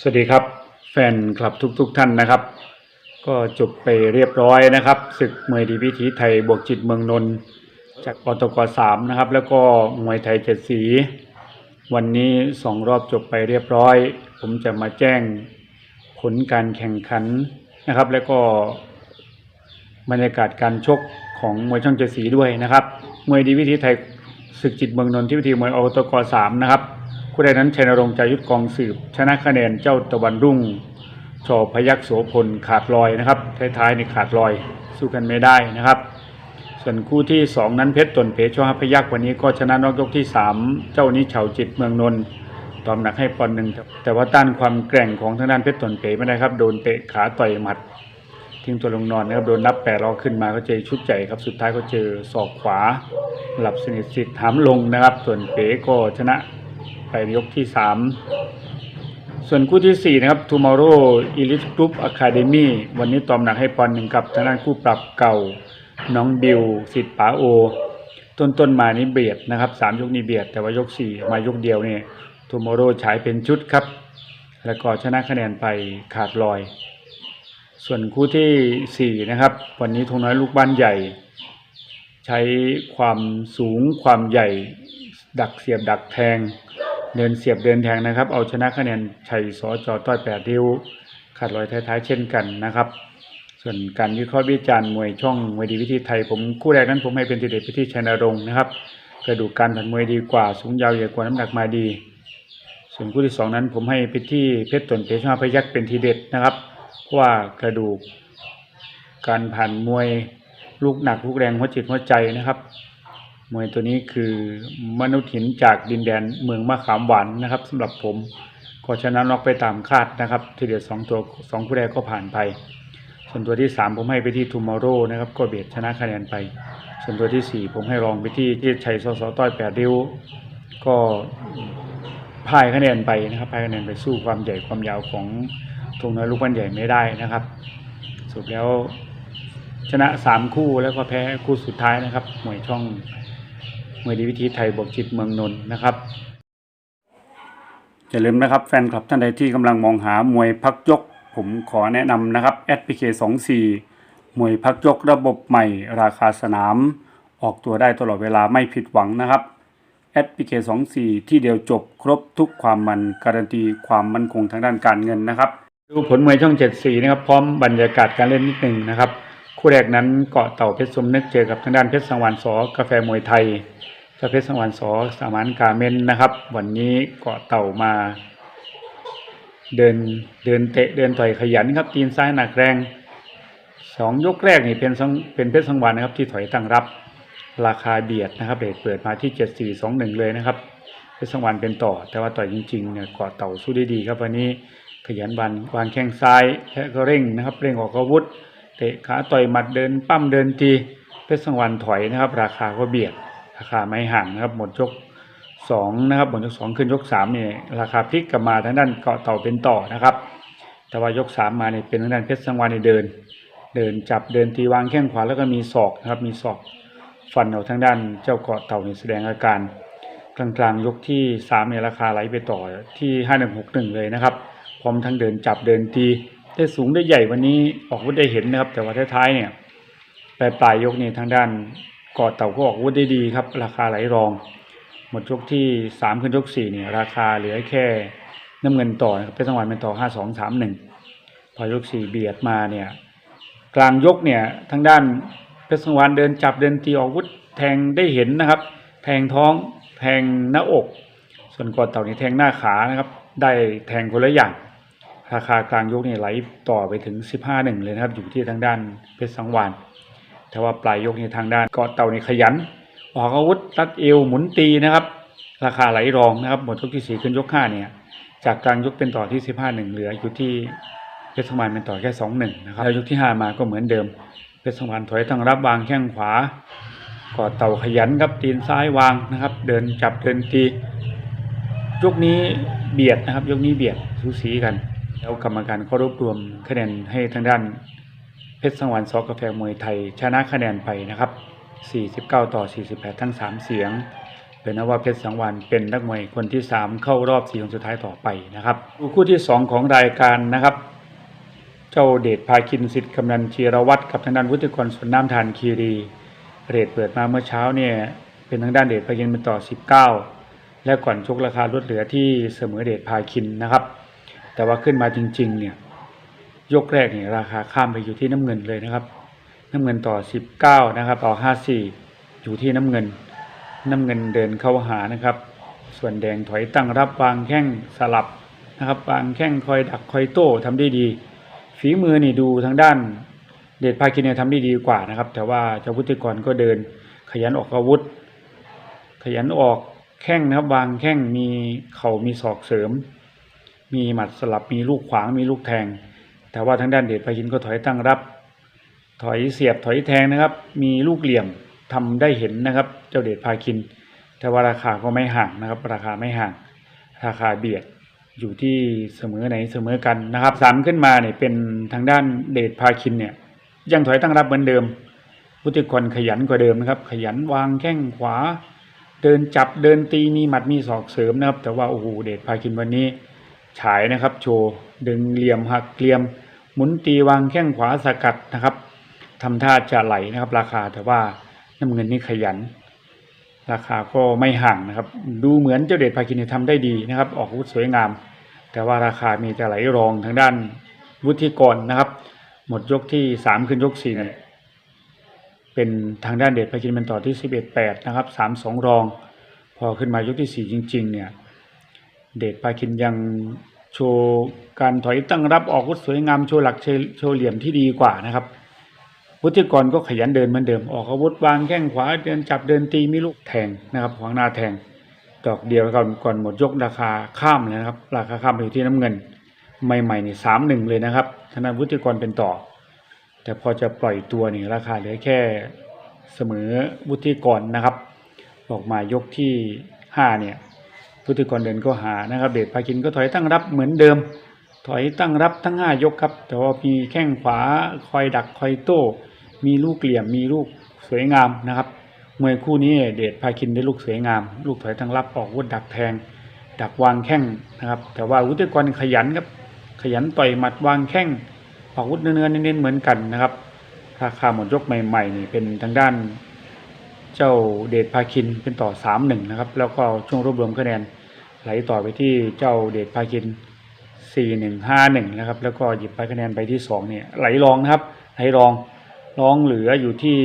สวัสดีครับ แฟนคลับทุกๆทท่านนะครับ ก็จบไปเรียบร้อยนะครับศึกมวยดีวิถีไทยบวกจิตเมืองนนท์จากปตกสามนะครับ แล้วก็มวยไทยเจ็ดสี วันนี้สองรอบจบไปเรียบร้อย ผมจะมาแจ้งผลการแข่งขันนะครับ แล้วก็บรรยากาศการชกของมวยช่องเจ็ดสีด้วยนะครับมวยดีวิถีไทยศึกจิตเมืองนนท์ที่วิธีมวยอตกสามนะครับ ผู้ใดนั้นชัยนรงค์จายุทธกองสืบ ชนะคะแนนเจ้าตะวันรุ่งชอพยักโสพลขาดลอยนะครับท้ายๆในขาดลอยสู้กันไม่ได้นะครับ ส่วนคู่ที่สองนั้นเพชรตนเพชรชอพยักวันนี้ก็ชนะนอกยกที่สามเจ้านี้เฉาจิตเมืองนนท์ตอมหนักให้ปอนหนึ่งแต่ว่าต้านความแกร่งของทางด้านเพชรตนเพชรไม่ได้ครับโดนเตะขาต่อยหมัดทิ้งตัวลงนอนนะครับโดนนับแปดรอขึ้นมาก็เจอชุดใหญ่ครับสุดท้ายก็เจอศอกขวา หลับสนิทสิทธิ์หามลงนะครับ ส่วนเป๋ก็ชนะ ไปยกที่สามส่วนคู่ที่สี่นะครับ Tomorrow Elite Group Academy วันนี้ตอมหนักให้ปอนหนึ่งกับทางด้านคู่ปรับเก่าน้องบิวสิทธิ์ป๋าโอ ต้นต้นมานี่เบียดนะครับสามยกนี้เบียด แต่ว่ายกสี่มายกเดียวเนี่ย Tomorrow ฉายเป็นชุดครับ แล้วก็ชนะคะแนนไปขาดลอย ส่วนคู่ที่สี่นะครับ วันนี้ทงน้อยลูกบ้านใหญ่ ใช้ความสูงความใหญ่ ดักเสียบดักแทง เดินเสียบเดินแทงนะครับ เอาชนะคะแนนชัยสอจอต้อยแปดริ้วขาดลอยท้ายๆเช่นกันนะครับ ส่วนการวิเคราะห์วิจารณ์มวยช่องมวยดีวิธีไทยผมคู่แรกนั้นผมให้เป็นทีเด็ดไปที่ชัยนรงค์นะครับกระดูกการผ่านมวยดีกว่าสูงยาวใหญ่กว่าน้ำหนักมาดี ส่วนคู่ที่สองนั้นผมให้ไปที่เพชรตนเพชรชาพยักษ์เป็นทีเด็ดนะครับเพราะว่ากระดูกการผ่านมวยลูกหนักลูกแรงหัวจิตหัวใจนะครับ มวยตัวนี้คือมนุษย์หินจากดินแดนเมืองมะขามหวานนะครับสำหรับผมก็ชนะน็อกไปตามคาดนะครับ ทีเดียวสองตัวสองคู่แรกก็ผ่านไป ส่วนตัวที่สามผมให้ไปที่ทูมอร์โรนะครับ ก็เบียดชนะคะแนนไป ส่วนตัวที่สี่ผมให้รองไปที่ที่ชัยสสต้อยแปดริ้ว ก็พ่ายคะแนนไปนะครับพ่ายคะแนนไปสู้ความใหญ่ความยาวของธงน้อยลูกบ้านใหญ่ไม่ได้นะครับสรุปแล้วชนะสามคู่แล้วก็แพ้คู่สุดท้ายนะครับหมวยช่อง มวยดีวิธีไทยบวกจิตเมืองนนท์นะครับอย่าลืมนะครับแฟนคลับท่านใดที่กำลังมองหามวยพักยก ผมขอแนะนำนะครับ SPK 24มวยพักยกระบบใหม่ ราคาสนาม ออกตัวได้ตลอดเวลาไม่ผิดหวังนะครับ SPK 24ที่เดียวจบครบทุกความมันการันตีความมั่นคงทางด้านการเงินนะครับ ดูผลมวยช่อง 74 นะครับ พร้อมบรรยากาศการเล่นนิดหนึ่งนะครับ คู่แรกนั้นเกาะเต่าเพชรสมนึกเจอกับทางด้านเพชรสังวานสอกาแฟมวยไทย เจ้าเพชรสังวานสอสามานกาเมนนะครับ วันนี้เกาะเต่ามา เดินเดินเตะเดินต่อยขยันครับ ตีนซ้ายหนักแรงสองยกแรกนี่เป็นเป็นเพชรสังวานนะครับ ที่ถอยตั้งรับ ราคาเบียดนะครับเรทเปิดมาที่เจ็ดสี่สองหนึ่งเลยนะครับเพชรสังวานเป็นต่อ แต่ว่าต่อยจริงๆเนี่ยเกาะเต่าสู้ได้ดีครับวันนี้ขยันบันวางแข้งซ้ายและก็เร่งนะครับ เร่งออกอาวุธเตะขาต่อยหมัดเดินปั้มเดินทีเพชรสังวานถอยนะครับ ราคาก็เบียด ราคาไม่ห่างนะครับหมดยกสองนะครับหมดยกสองขึ้นยกสามเนี่ยราคาพลิกกลับมาทางด้านเกาะเต่าเป็นต่อนะครับ แต่ว่ายกสามมาเนี่ยเป็นทางด้านเพชรสังวานในเดิน เดินจับเดินตีวางแข้งขวาแล้วก็มีศอกนะครับมีศอกฟันเอาทางด้านเจ้าเกาะเต่าเนี่ยแสดงอาการกลางๆยกที่สามเนี่ยราคาไหลไปต่อที่ห้าหนึ่งหกหนึ่งเลยนะครับ พร้อมทั้งเดินจับเดินตีได้สูงได้ใหญ่วันนี้ออกวุธได้เห็นนะครับ แต่ว่าท้ายๆเนี่ยปลายปลายๆยกนี่ทางด้าน กาะเต่าก็ออกวุธได้ดีครับ ราคาไหลรอง หมดยกที่สามขึ้นยกสี่เนี่ยราคาเหลือแค่น้ำเงินต่อนะครับเป็นสังหวะเป็นต่อห้าสองสามหนึ่งพอยกสี่เบียดมาเนี่ยกลางยกเนี่ยทางด้านเพชรสังวานเดินจับเดินตีออกวุธแทงได้เห็นนะครับ แทงท้องแทงหน้าอก ส่วนกอดเต่านี่แทงหน้าขานะครับ ได้แทงคนละอย่างราคากลางยกนี่ไหลต่อไปถึง 15หนึ่งเลยนะครับ อยู่ที่ทางด้านเพชรสังวาน แต่ว่าปลายยกนี่ทางด้านเกาะเต่านี่ขยันออกอาวุธรัดเอวหมุนตีนะครับ ราคาไหลรองนะครับ หมดยกที่สี่ขึ้นยกห้าเนี่ยจากกลางยกเป็นต่อที่สิบห้าหนึ่งเหลืออยู่ที่เพชรสมานเป็นต่อแค่สองหนึ่งนะครับแล้วยกที่ห้ามาก็เหมือนเดิมเพชรสมานถอยตั้งรับวางแข้งขวากอดเต่าขยันครับตีนซ้ายวางนะครับ เดินจับเดินตียกนี้เบียดนะครับ ยกนี้เบียดสูสีกัน แล้วกรรมการเขารวบรวมคะแนนให้ทางด้าน เพชรสังวานซอกาแฟมวยไทย ชนะคะแนนไปนะครับ 49 ต่อ 48 ทั้ง 3 เสียง เป็นนว่าเพชรสังวานเป็นนักมวยคนที่สามเข้ารอบสี่คนสุดท้ายต่อไปนะครับคู่ที่สองของรายการนะครับ เจ้าเดชพาคินสิทธิ์กำนันชีรวัตรกับทางด้านวุฒิกรสวนน้ำทานคีรี เรทเปิดมาเมื่อเช้าเนี่ยเป็นทางด้านเดชพาคินเป็นต่อ 19 และก่อนชกราคาลดเหลือที่เสมอเดชพาคินนะครับ แต่ว่าขึ้นมาจริงๆเนี่ย ยกแรกนี่ราคาข้ามไปอยู่ที่น้ำเงินเลยนะครับ น้ำเงินต่อ 19 นะครับ ต่อ 54 อยู่ที่น้ำเงิน น้ำเงินเดินเข้าหานะครับ ส่วนแดงถอยตั้งรับวางแข้งสลับนะครับวางแข้งคอยดักคอยโต้ทำได้ดีฝีมือนี่ดูทางด้านเดชพาคินเนี่ยทำได้ดีกว่านะครับ แต่ว่าเจ้าพุทธิกรก็เดิน ขยันออกอาวุธ ขยันออกแข้งนะครับวางแข้งมีเข่ามีศอกเสริม มีหมัดสลับมีลูกขวางมีลูกแทง แต่ว่าทางด้านเดชพาคินก็ถอยตั้งรับ ถอยเสียบถอยแทงนะครับ มีลูกเหลี่ยมทำได้เห็นนะครับ เจ้าเดชพาคิน แต่ว่าราคาก็ไม่ห่างนะครับ ราคาไม่ห่าง ราคาเบียดอยู่ที่เสมอไหนเสมอกันนะครับสามขึ้นมาเนี่ยเป็นทางด้านเดชพาคินเนี่ยยังถอยตั้งรับเหมือนเดิมพุทธิกรขยันกว่าเดิมนะครับ ขยันวางแข้งขวา เดินจับเดินตีมีหมัดมีศอกเสริมนะครับ แต่ว่าโอ้โหเดชพาคินวันนี้ฉายนะครับ โชว์ดึงเหลี่ยมหักเหลี่ยม หมุนตีวางแข้งขวาสกัดนะครับทำท่าจะไหลนะครับ ราคาแต่ว่าน้ำเงินนี่ขยัน ราคาก็ไม่ห่างนะครับ ดูเหมือนเจ้าเดชพาคินเนี่ยทำได้ดีนะครับ ออกอาวุธสวยงาม แต่ว่าราคามีจะไหลรองทางด้านวุฒิกรนะครับ หมดยกที่สามขึ้นยกสี่เนี่ยเป็นทางด้านเดชพาคินเป็นต่อที่สิบเอ็ดแปดนะครับสามสองรอง พอขึ้นมายกที่สี่จริง ๆ เนี่ย เดชพาคินยัง โชว์การถอยตั้งรับออกวุธสวยงามโชว์หลักโชว์เหลี่ยมที่ดีกว่านะครับ วุฒิกรก็ขยันเดินเหมือนเดิม ออกอาวุธวางแข้งขวาเดินจับเดินตีมีลูกแทงนะครับขวางหน้าแทงดอกเดียวก่อนก่อนหมดยกราคาข้ามเลยนะครับ ราคาข้ามอยู่ที่น้ำเงิน ใหม่ๆนี่สามหนึ่งเลยนะครับธนาวุฒิกรเป็นต่อ แต่พอจะปล่อยตัวนี่ราคาเหลือแค่เสมอวุฒิกรนะครับ ออกมายกที่ห้าเนี่ย พุทธิกรเดินก็หานะครับ เดชพาคินก็ถอยตั้งรับเหมือนเดิม ถอยตั้งรับทั้งห้ายกครับ แต่ว่ามีแข้งขวาคอยดักคอยโต้มีลูกเหลี่ยมมีลูกสวยงามนะครับมวยคู่นี้เดชพาคินได้ลูกสวยงาม ลูกถอยตั้งรับออกวุธดักแทง ดักวางแข้งนะครับ แต่ว่าวุฒิกรขยันครับขยันต่อยหมัดวางแข้งออกวุธเนื้อเน้นๆเหมือนกันนะครับราคาหมดยกใหม่ๆนี่เป็นทางด้าน เจ้าเดชพาคินเป็นต่อสามหนึ่งนะครับ แล้วก็ช่วงรวบรวมคะแนน ไหลต่อไปที่เจ้าเดชพาคินสี่หนึ่งห้าหนึ่งนะครับ แล้วก็หยิบไปคะแนนไปที่สองเนี่ย ไหลรองนะครับ ไหลรองรองเหลืออยู่ที่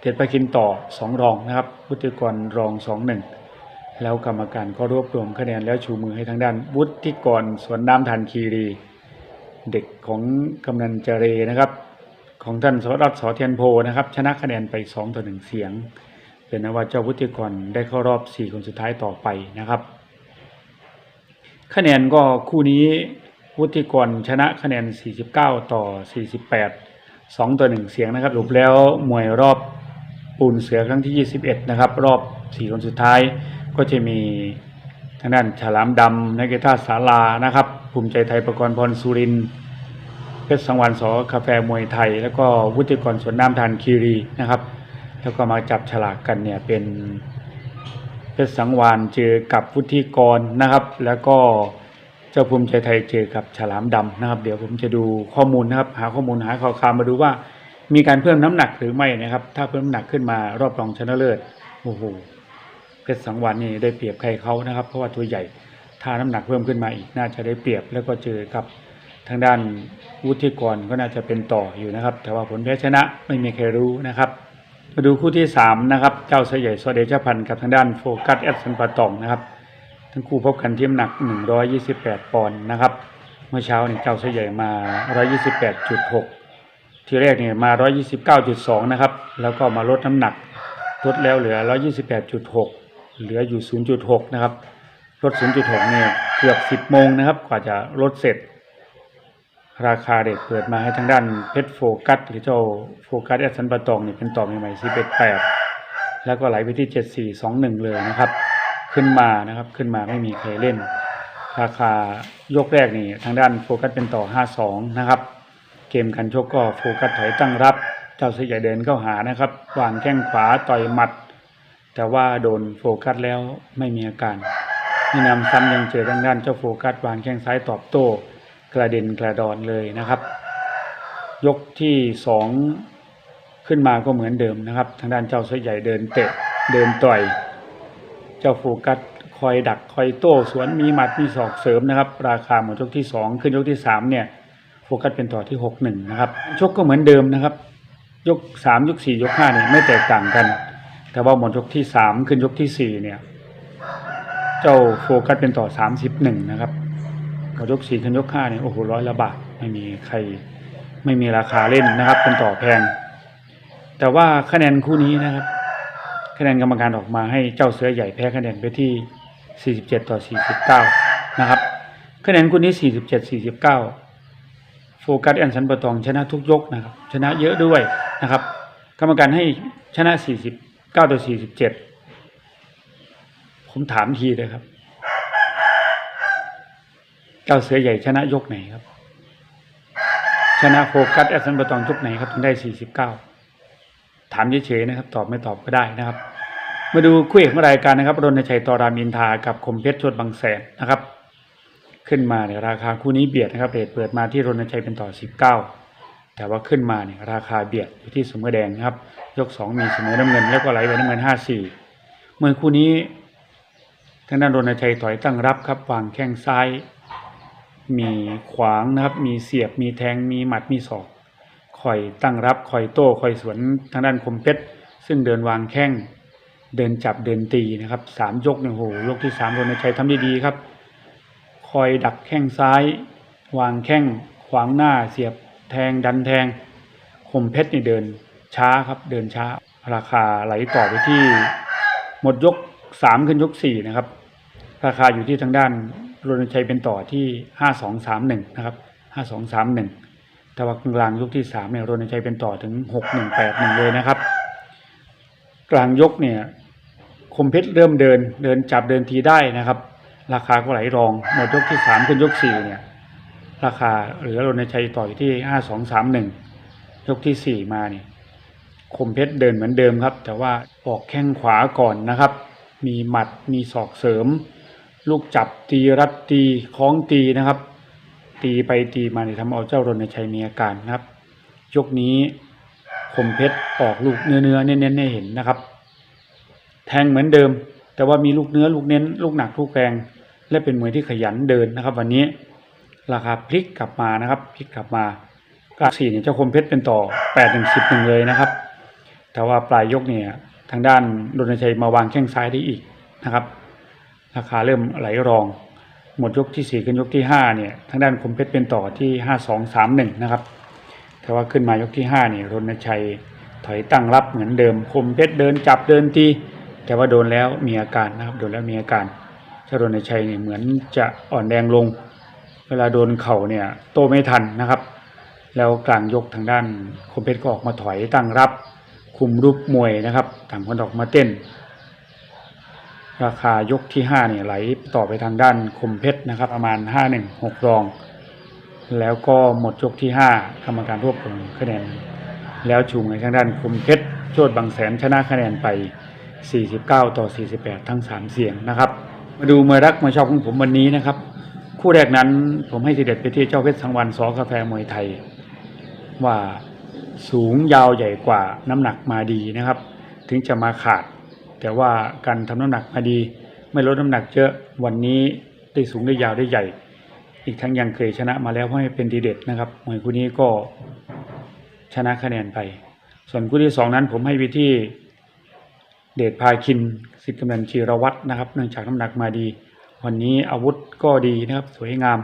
เดชพาคินต่อสองรองนะครับวุฒิกรรองสองหนึ่งแล้วกรรมการก็รวบรวมคะแนนแล้วชูมือให้ทางด้านวุฒิกรสวนน้ำทันคีรี เด็กของกำนันเจเรนะครับ ของท่านสรัตสอเทียนโพนะครับ ชนะคะแนนไปสองต่อหนึ่งเสียงเป็นนว่าเจ้าวุฒิกรได้เข้ารอบสี่คนสุดท้ายต่อไปนะครับ คะแนนก็คู่นี้วุฒิกรชนะคะแนน 49 ต่อ 48 2 ต่อ 1 เสียงนะครับสรุปแล้วมวยรอบปูนเสือครั้งที่ 21 นะครับ รอบ 4 คนสุดท้ายก็จะมีทางด้านฉลามดำนักกีฬาสาลานะครับ ภูมิใจไทยประกรณ์พรสุรินทร์เพชรสังวานสอกาแฟมวยไทย แล้วก็วุฒิกรสวนน้ำทานคีรีนะครับ แล้วก็มาจับฉลากกันเนี่ยเป็น เพชรสังวานเจอกับวุฒิกรนะครับ แล้วก็เจ้าภูมิใจไทยเจอกับฉลามดำนะครับ เดี๋ยวผมจะดูข้อมูลนะครับ หาข้อมูลหาข่าวคราวมาดูว่า มีการเพิ่มน้ำหนักหรือไม่นะครับ ถ้าเพิ่มน้ำหนักขึ้นมารอบรองชนะเลิศโอ้โหเพชรสังวานนี่ได้เปรียบใครเขานะครับ เพราะว่าตัวใหญ่ถ้าน้ำหนักเพิ่มขึ้นมาอีกน่าจะได้เปรียบแล้วก็เจอกับทางด้านวุฒิกรก็น่าจะเป็นต่ออยู่นะครับ แต่ว่าผลแพ้ชนะไม่มีใครรู้นะครับ มาดูคู่ที่สามนะครับ เจ้าเสยใหญ่สเดชพันธ์กับทางด้านโฟกัสแอดสันปะตองนะครับ ทั้งคู่พบกันที่น้ำหนัก 128 ปอนด์นะครับ เมื่อเช้านี่เจ้าเสยใหญ่มา 128.6 ทีแรกเนี่ยมา 129.2 นะครับ แล้วก็มาลดน้ำหนักลดแล้วเหลือ 128.6 เหลืออยู่ 0.6 นะครับ ลด 0.6 เนี่ยเกือบ 10 โมงนะครับ กว่าจะลดเสร็จ ราคาเด็กเปิดมาให้ทางด้านเพชรโฟกัสหรือเจ้าโฟกัสแอดสันปะตองเนี่ยเป็นต่อใหม่ๆ11 8แปดแล้วก็ไหลไปที่74 21เลยนะครับ ขึ้นมานะครับขึ้นมาไม่มีใครเล่น ราคายกแรกนี่ทางด้านโฟกัสเป็นต่อ52นะครับ เกมการชกก็โฟกัสถอยตั้งรับ เจ้าเสยใหญ่เดินเข้าหานะครับวางแข้งขวาต่อยหมัด แต่ว่าโดนโฟกัสแล้วไม่มีอาการนี่นำซ้ำยังเจอทางด้านเจ้าโฟกัสวางแข้งซ้ายตอบโต้ กระเด็นกระดอนเลยนะครับ ยกที่สองขึ้นมาก็เหมือนเดิมนะครับ ทางด้านเจ้าเสือใหญ่เดินเตะเดินต่อย เจ้าโฟกัสคอยดักคอยโต้สวนมีหมัดมีศอกเสริมนะครับ ราคาหมดยกที่สองขึ้นยกที่สามเนี่ยโฟกัสเป็นต่อที่หกหนึ่งนะครับชกก็เหมือนเดิมนะครับ ยกสามยกสี่ยกห้าเนี่ยไม่แตกต่างกัน แต่ว่าหมดยกที่สามขึ้นยกที่สี่เนี่ย เจ้าโฟกัสเป็นต่อสามสิบหนึ่งนะครับ หมดยกสี่ขึ้นยกห้าเนี่ยโอ้โหร้อยละบาทไม่มีใครไม่มีราคาเล่นนะครับเป็นต่อแพง แต่ว่าคะแนนคู่นี้นะครับ คะแนนกรรมการออกมาให้เจ้าเสือใหญ่แพ้คะแนนไปที่ 47 ต่อ 49 นะครับ คะแนนคู่นี้ 47 49 โฟกัสแอนสันประตองชนะทุกยกนะครับ ชนะเยอะด้วยนะครับ กรรมการให้ชนะ 49 ต่อ 47 ผมถามทีเลยครับ เจ้าเสือใหญ่ชนะยกไหนครับ ชนะโฟกัสแอสันปะตองยกไหนครับถึงได้49ถามเฉยๆนะครับ ตอบไม่ตอบก็ได้นะครับ มาดูคู่เอกของรายการนะครับรณชัยตอรามินทากับคมเพชรชดบางแสนนะครับ ขึ้นมาเนี่ยราคาคู่นี้เบียดนะครับเรทเปิดมาที่รณชัยเป็นต่อ19แต่ว่าขึ้นมาเนี่ยราคาเบียดอยู่ที่เสมอแดงนะครับ ยก2มีเสมอน้ำเงิน แล้วก็ไหลไปน้ำเงิน5-4เมื่อคู่นี้ทางด้านรณชัยถอยตั้งรับครับวางแข้งซ้าย มีขวางนะครับ มีเสียบ มีแทง มีหมัด มีศอกคอยตั้งรับคอยโต้คอยสวนทางด้านคมเพชร ซึ่งเดินวางแข้ง เดินจับเดินตีนะครับสามยกเนี่ยโหยกที่สามรณชัยทำได้ดีครับ คอยดักแข้งซ้าย วางแข้งขวางหน้าเสียบแทงดันแทง คมเพชรนี่เดินช้าครับ เดินช้า ราคาไหลต่อไปที่ หมดยกสามขึ้นยกสี่นะครับ ราคาอยู่ที่ทางด้าน รณชัยเป็นต่อที่ห้าสองสามหนึ่งนะครับห้าสองสามหนึ่งแต่ว่ากลางยกที่สามเนี่ยรณชัยเป็นต่อถึงหกหนึ่งแปดหนึ่งเลยนะครับ กลางยกเนี่ยคมเพชรเริ่มเดินเดินจับเดินทีได้นะครับ ราคาก็ไหลรองหมดยกที่สามขึ้นยกสี่เนี่ยราคาเหลือรณชัยต่ออยู่ที่ห้าสองสามหนึ่งยกที่สี่มาเนี่ยคมเพชรเดินเหมือนเดิมครับ แต่ว่าออกแข้งขวาก่อนนะครับ มีหมัดมีศอกเสริม ลูกจับตีรัดตีคล้องตีนะครับ ตีไปตีมาเนี่ยทำเอาเจ้ารณชัยมีอาการนะครับ ยกนี้คมเพชรออกลูกเนื้อเนื้อเน้นๆให้เห็นนะครับ แทงเหมือนเดิม แต่ว่ามีลูกเนื้อลูกเน้น ลูกหนักลูกแรง และเป็นมวยที่ขยันเดินนะครับ วันนี้ราคาพลิกกลับมานะครับพลิกกลับมากาสี่เนี่ยเจ้าคมเพชรเป็นต่อแปดถึงสิบหนึ่งเลยนะครับ แต่ว่าปลายยกเนี่ยทางด้านรณชัยมาวางแข้งซ้ายได้อีกนะครับ ราคาเริ่มไหลรอง หมดยกที่สี่ขึ้นยกที่ห้าเนี่ยทางด้านคมเพชรเป็นต่อที่ห้าสองสามหนึ่งนะครับ แต่ว่าขึ้นมายกที่ห้าเนี่ยรณชัยถอยตั้งรับเหมือนเดิมคมเพชรเดินจับเดินตีแต่ว่าโดนแล้วมีอาการนะครับโดนแล้วมีอาการเจ้ารณชัยเนี่ยเหมือนจะอ่อนแรงลง เวลาโดนเข่าเนี่ยโตไม่ทันนะครับ แล้วกลางยกทางด้านคมเพชรก็ออกมาถอยตั้งรับ คุมรูปมวยนะครับต่างคนออกมาเต้น ราคายกที่ห้าเนี่ยไหลต่อไปทางด้านคมเพชรนะครับ ประมาณห้าหนึ่งหกรอง แล้วก็หมดยกที่ห้ากรรมการรวบรวมคะแนน แล้วชูในทางด้านคมเพชรโชดบางแสนชนะคะแนนไป 49 ต่อ 48 ทั้ง 3 เสียงนะครับ มาดูมวยรักมวยชอบของผมวันนี้นะครับ คู่แรกนั้นผมให้ทีเด็ดไปที่เจ้าเพชรสังวันสอกาแฟมวยไทย ว่าสูงยาวใหญ่กว่าน้ำหนักมาดีนะครับ ถึงจะมาขาด แต่ว่าการทำน้ำหนักมาดี ไม่ลดน้ำหนักเยอะวันนี้ได้สูงได้ยาวได้ใหญ่ อีกทั้งยังเคยชนะมาแล้วให้เป็นทีเด็ดนะครับมวยคู่นี้ก็ชนะคะแนนไป ส่วนคู่ที่สองนั้นผมให้ไปที่เดชพาคินสิทธิ์กำนันชีรวัตรนะครับ เนื่องจากน้ำหนักมาดี วันนี้อาวุธก็ดีนะครับสวยงาม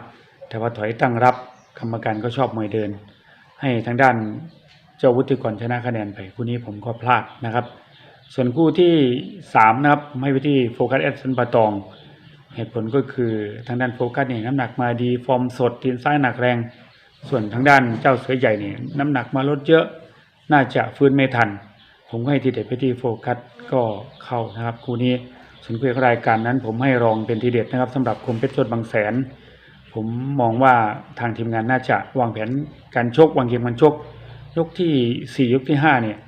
แต่ว่าถอยตั้งรับกรรมการก็ชอบมวยเดิน ให้ทางด้านเจ้าวุฒิก่อนชนะคะแนนไปคู่นี้ผมก็พลาดนะครับ ส่วนคู่ที่สามนะครับให้ไปที่โฟกัสแอดสันปะตอง เหตุผลก็คือทางด้านโฟกัสเนี่ยน้ำหนักมาดีฟอร์มสดทีนซ้ายหนักแรง ส่วนทางด้านเจ้าเสือใหญ่เนี่ยน้ำหนักมาลดเยอะน่าจะฟื้นไม่ทัน ผมก็ให้ทีเด็ดไปที่โฟกัสก็เข้านะครับ คู่นี้ส่วนคู่รายการนั้น ผมให้รองเป็นทีเด็ดนะครับสำหรับคมเพชรชดบางแสน ผมมองว่าทางทีมงานน่าจะวางแผนการชกวางเกมการชก ยกที่สี่ยกที่ห้าเนี่ย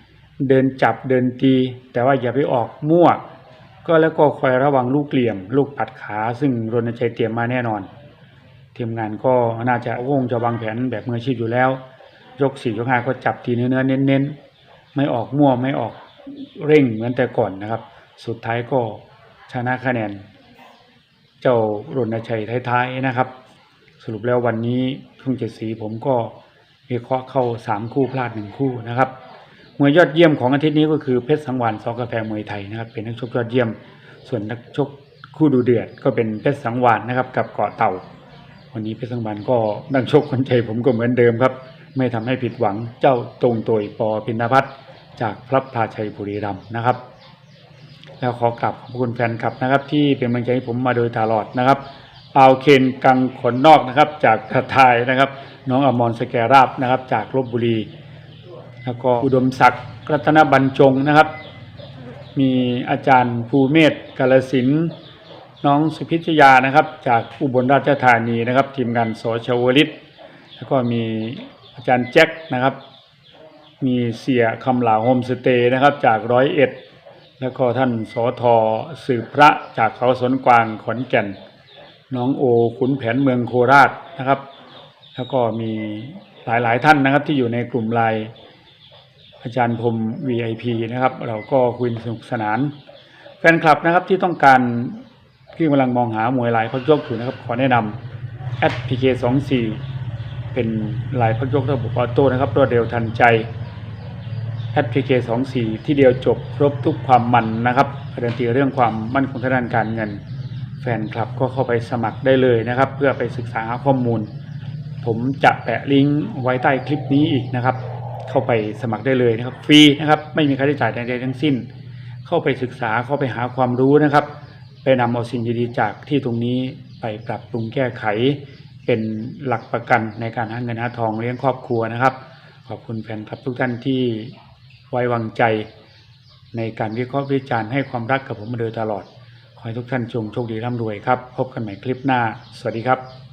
เดินจับเดินตี แต่ว่าอย่าไปออกมั่ว ก็แล้วก็คอยระวังลูกเหลี่ยม ลูกปัดขาซึ่งรณชัยเตรียมมาแน่นอน ทีมงานก็น่าจะวงจะวางแผนแบบมืออาชีพอยู่แล้ว ยกสี่ยกห้าก็จับทีเนื้อเน้นเน้นๆ ไม่ออกมั่วไม่ออกเร่งเหมือนแต่ก่อนนะครับ สุดท้ายก็ชนะคะแนน เจ้ารณชัยท้ายๆนะครับ สรุปแล้ววันนี้ทุ่งเจ็ดสีผมก็วิเคราะห์เข้าสามคู่พลาดหนึ่งคู่นะครับ มวยยอดเยี่ยมของอาทิตย์นี้ก็คือเพชรสังวานสอกาแฟมวยไทยนะครับ เป็นนักชกยอดเยี่ยม ส่วนนักชกคู่ดูเดือดก็เป็นเพชรสังวานนะครับ กับเกาะเต่า วันนี้เพชรสังวานก็นักชกคนใจผมก็เหมือนเดิมครับ ไม่ทำให้ผิดหวังเจ้าตรงตัยปอพินพัฒน์จากพระพาชัยบุรีรัมย์นะครับ แล้วขอกลับขอบคุณแฟนคลับนะครับ ที่เป็นกำลังใจให้ผมมาโดยตลอดนะครับเปาเคนกังขนนอกนะครับจากกระทายนะครับ น้องอมรสแกราบนะครับ จากลบบุรี แล้วก็อุดมศักดิ์รัตนบรรจงนะครับ มีอาจารย์ภูเมศกาลสินน้องสุพิชยานะครับ จากอุบลราชธานีนะครับ ทีมงานสชวลิต แล้วก็มีอาจารย์แจ็คนะครับ มีเสียคำหลาโฮมสเตย์นะครับจากร้อยเอ็ดแล้วก็ท่านสอทอสืบพระจากเขาสนกวางขอนแก่น น้องโอขุนแผนเมืองโคราชนะครับ แล้วก็มีหลายๆท่านนะครับที่อยู่ในกลุ่มไลน์ อาจารย์พรม VIP นะครับ เราก็คุยสนุกสนาน แฟนคลับนะครับที่ต้องการที่กำลังมองหามวยลายพักยกอยู่นะครับ ขอแนะนำ @pk24 เป็นลายพักยกระบบออโต้นะครับรวดเร็วทันใจ @pk24 ที่เดียวจบครบทุกความมันนะครับการันตีเรื่องความมั่นคงทางด้านการเงิน แฟนคลับก็เข้าไปสมัครได้เลยนะครับ เพื่อไปศึกษาข้อมูล ผมจะแปะลิงก์ไว้ใต้คลิปนี้อีกนะครับ เข้าไปสมัครได้เลยนะครับ ฟรีนะครับ ไม่มีค่าใช้จ่ายใดๆทั้งสิ้น เข้าไปศึกษาเข้าไปหาความรู้นะครับ ไปนำเอาสิ่งดีๆจากที่ตรงนี้ไปปรับปรุงแก้ไข เป็นหลักประกันในการหาเงินหาทองเลี้ยงครอบครัวนะครับ ขอบคุณแฟนคลับทุกท่านที่ไว้วางใจ ในการวิเคราะห์วิจารณ์ให้ความรักกับผมมาโดยตลอด ขอให้ทุกท่านจงโชคดีร่ำรวยครับ พบกันใหม่คลิปหน้า สวัสดีครับ